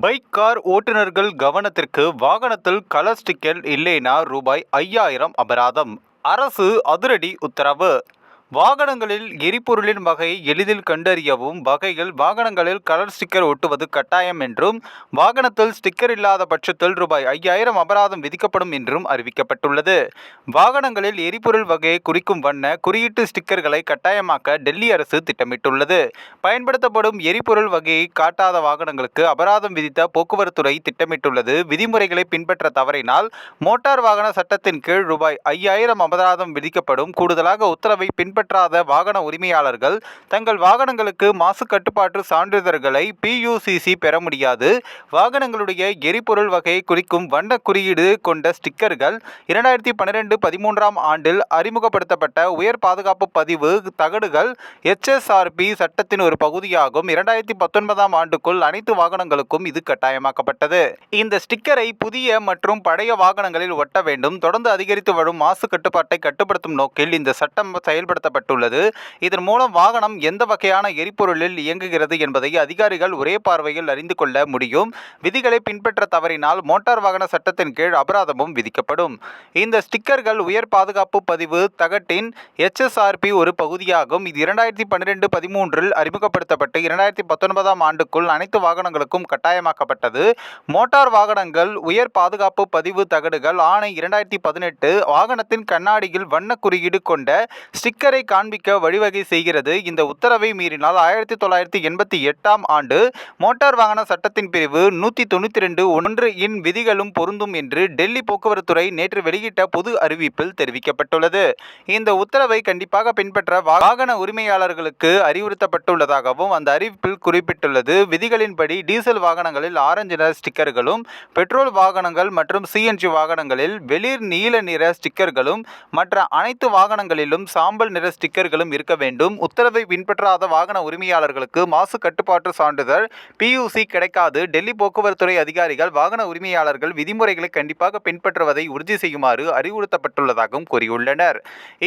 Bike car ஓட்டுநர்கள் கவனத்திற்கு வாகனத்தில் கலர் ஸ்டிக்கர் இல்லைனா ரூபாய் ஐயாயிரம் அபராதம். அரசு அதிரடி உத்தரவு. வாகனங்களில் எரிபொருளின் வகையை எளிதில் கண்டறியவும் வகையில் வாகனங்களில் கலர் ஸ்டிக்கர் ஒட்டுவது கட்டாயம் என்றும் வாகனத்தில் ஸ்டிக்கர் இல்லாத பட்சத்தில் ரூபாய் ஐயாயிரம் அபராதம் விதிக்கப்படும் என்றும் அறிவிக்கப்பட்டுள்ளது. வாகனங்களில் எரிபொருள் வகையை குறிக்கும் வண்ண குறியீட்டு ஸ்டிக்கர்களை கட்டாயமாக்க டெல்லி அரசு திட்டமிட்டுள்ளது. பயன்படுத்தப்படும் எரிபொருள் வகையை காட்டாத வாகனங்களுக்கு அபராதம் விதித்த போக்குவரத்துறை திட்டமிட்டுள்ளது. விதிமுறைகளை பின்பற்ற தவறினால் மோட்டார் வாகன சட்டத்தின் கீழ் ரூபாய் ஐயாயிரம் அபராதம் விதிக்கப்படும். கூடுதலாக உத்தரவை பின்பற்றாத வாகன உரிமையாளர்கள் தங்கள் வாகனங்களுக்கு மாசு கட்டுப்பாட்டு சான்றிதழ்களை பியூசிசி பெற முடியாது. வாகனங்களுடைய எரிபொருள் வகையை குறிக்கும் வண்ண குறியீடு கொண்ட ஸ்டிக்கர்கள் இரண்டாயிரத்தி பன்னிரெண்டு பதிமூன்றாம் ஆண்டில் அறிமுகப்படுத்தப்பட்ட உயர் பாதுகாப்பு பதிவு தகடுகள் எச்எஸ்ஆர்பி சட்டத்தின் ஒரு பகுதியாகும். இரண்டாயிரத்தி பத்தொன்பதாம் ஆண்டுக்குள் அனைத்து வாகனங்களுக்கும் இது கட்டாயமாக்கப்பட்டது. இந்த ஸ்டிக்கரை புதிய மற்றும் பழைய வாகனங்களில் ஒட்ட வேண்டும். தொடர்ந்து அதிகரித்து வரும் மாசு கட்டுப்பாட்டை கட்டுப்படுத்தும் நோக்கில் இந்த சட்டம் செயல்படுத்த செயல்படுத்தப்பட்டுள்ளது இதன் மூலம் வாகனம் எந்த வகையான எரிபொருளில் இயங்குகிறது என்பதை அதிகாரிகள் ஒரே பார்வையில் அறிந்து கொள்ள முடியும். விதிகளை பின்பற்ற தவறினால் மோட்டார் வாகன சட்டத்தின் கீழ் அபராதமும் விதிக்கப்படும். இந்த ஸ்டிக்கர்கள் உயர் பாதுகாப்பு பதிவு தகட்டின் எச்எஸ்ஆர்பி ஒரு பகுதியாகும். இது இரண்டாயிரத்தி பன்னிரெண்டு பதிமூன்றில் அறிமுகப்படுத்தப்பட்டு இரண்டாயிரத்தி பத்தொன்பதாம் ஆண்டுக்குள் அனைத்து வாகனங்களுக்கும் கட்டாயமாக்கப்பட்டது. மோட்டார் வாகனங்கள் உயர் பாதுகாப்பு பதிவு தகடுகள் ஆணை இரண்டாயிரத்தி பதினெட்டு வாகனத்தின் கண்ணாடியில் வண்ண குறியீடு கொண்ட ஸ்டிக்கரை காண்பிக்க வழிவகை செய்கிறது. இந்த உத்தரவை மீறினால் ஆயிரத்தி தொள்ளாயிரத்தி எண்பத்தி எட்டாம் ஆண்டு மோட்டார் வாகன சட்டத்தின் பிரிவு நூற்றி தொண்ணூற்றி ரெண்டு ஒன்று இன் விதிகளும் பொருந்தும் என்று டெல்லி போக்குவரத்துறை நேற்று வெளியிட்ட பொது அறிவிப்பில் தெரிவிக்கப்பட்டுள்ளது. இந்த உத்தரவை கண்டிப்பாக பின்பற்ற வாகன உரிமையாளர்களுக்கு அறிவுறுத்தப்பட்டுள்ளதாகவும் அந்த அறிவிப்பில் குறிப்பிட்டுள்ளது. விதிகளின்படி டீசல் வாகனங்களில் ஆரஞ்சு நிற ஸ்டிக்கர்களும் பெட்ரோல் வாகனங்கள் மற்றும் சிஎன்ஜி வாகனங்களில் வெளிர் நீல நிற ஸ்டிக்கர்களும் மற்ற அனைத்து வாகனங்களிலும் சாம்பல் நிற ஸ்டிக்கர்களும் இருக்க வேண்டும். உத்தரவை பின்பற்றாத வாகன உரிமையாளர்களுக்கு மாசு கட்டுப்பாட்டு சான்றிதழ் பியூசி கிடைக்காது. டெல்லி போக்குவரத்துறை அதிகாரிகள் வாகன உரிமையாளர்கள் விதிமுறைகளை கண்டிப்பாக பின்பற்றுவதை உறுதி செய்யுமாறு அறிவுறுத்தப்பட்டுள்ளதாகவும் கூறியுள்ளனர்.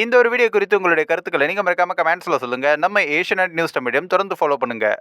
இந்த ஒரு வீடியோ குறித்து உங்களுடைய கருத்துக்களை நீங்கள் மறக்காம கமெண்ட்ஸில் சொல்லுங்கள் நம்ம ஏஷியநெட் நியூஸ் தமிழையும் தொடர்ந்து ஃபாலோ பண்ணுங்கள்